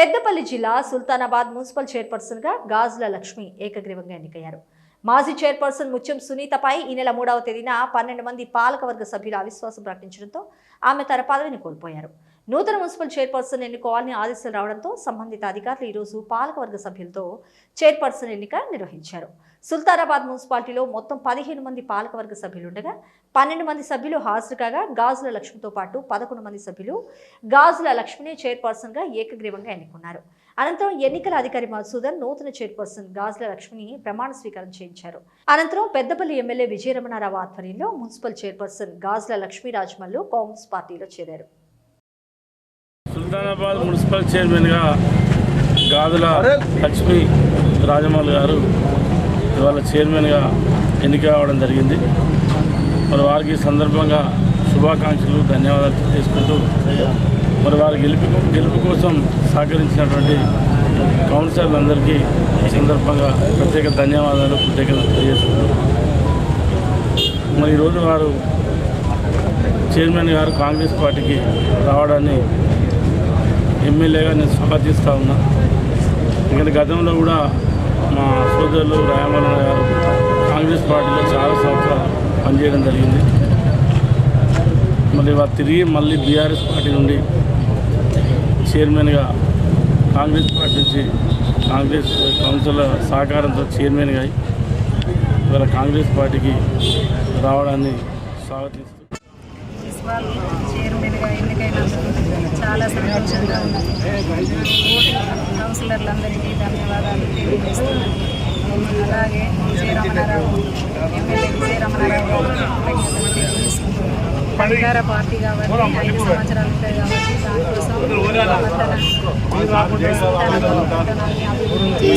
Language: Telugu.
పెద్దపల్లి జిల్లా సుల్తానాబాద్ మున్సిపల్ చైర్పర్సన్గా గాజుల లక్ష్మి ఏకగ్రీవంగా ఎన్నికయ్యారు. మాజీ చైర్పర్సన్ ముత్యం సునీతపై ఈ నెల మూడవ తేదీన పన్నెండు మంది పాలకవర్గ సభ్యులు అవిశ్వాసం ప్రకటించడంతో ఆమె తన పదవిని కోల్పోయారు. నూతన మున్సిపల్ చైర్పర్సన్ ఎన్నుకోవాలని ఆదేశాలు రావడంతో సంబంధిత అధికారులు ఈరోజు పాలకవర్గ సభ్యులతో చైర్పర్సన్ ఎన్నిక నిర్వహించారు. సుల్తానాబాద్ మున్సిపాలిటీలో మొత్తం పదిహేను మంది పాలకవర్గ సభ్యులుండగా పన్నెండు మంది సభ్యులు హాజరు కాగా గాజుల లక్ష్మితో పాటు పదకొండు మంది సభ్యులు గాజుల లక్ష్మిని చైర్పర్సన్గా ఏకగ్రీవంగా ఎన్నుకున్నారు. అనంతరం ఎన్నికల అధికారి మధుసూదన్ నూతన చైర్పర్సన్ గాజుల లక్ష్మిని ప్రమాణ స్వీకారం చేయించారు. అనంతరం పెద్దపల్లి ఎమ్మెల్యే విజయరమణారావు ఆధ్వర్యంలో మున్సిపల్ చైర్పర్సన్ గాజుల లక్ష్మీ రాజమల్లు కాంగ్రెస్ పార్టీలో చేరారు. సుల్తానాబాద్ మున్సిపల్ చైర్మన్గా గాదుల లక్ష్మి రాజమౌళి గారు ఇవాళ చైర్మన్గా ఎన్నిక కావడం జరిగింది. మరి వారికి సందర్భంగా శుభాకాంక్షలు ధన్యవాదాలు తీసుకుంటూ మరి వారి గెలుపు గెలుపు కోసం సహకరించినటువంటి కౌన్సిలర్లందరికీ ఈ సందర్భంగా ప్రత్యేక ధన్యవాదాలు కృతజ్ఞతలు తెలియజేస్తున్నారు మరి ఈరోజు వారు చైర్మన్ గారు కాంగ్రెస్ పార్టీకి రావడాన్ని ఎమ్మెల్యేగా నేను స్వాగతిస్తూ ఉన్నా. ఎందుకంటే గతంలో కూడా మా సోదరులు రాయమల్ల గారు కాంగ్రెస్ పార్టీలో చాలా సంవత్సరాలు పనిచేయడం జరిగింది. మళ్ళీ వారు తిరిగి మళ్ళీ బీఆర్ఎస్ పార్టీ నుండి చైర్మన్గా కాంగ్రెస్ పార్టీ నుంచి కాంగ్రెస్ కౌన్సిల్ సహకారంతో చైర్మన్గా ఇవాళ కాంగ్రెస్ పార్టీకి రావడాన్ని స్వాగతిస్తూ చైర్మన్గా ఎన్నికైనందుకు చాలా సంతోషంగా ఉన్నది కౌన్సిలర్లందరికీ ధన్యవాదాలు తెలియజేస్తున్నాను. అలాగే విజయరమణారావు ఎమ్మెల్యే విజయరమణారావు అధికార పార్టీ కాబట్టి ఐదు సంవత్సరాలు ఉంటుంది కాబట్టి దానికోసం అభివృద్ధి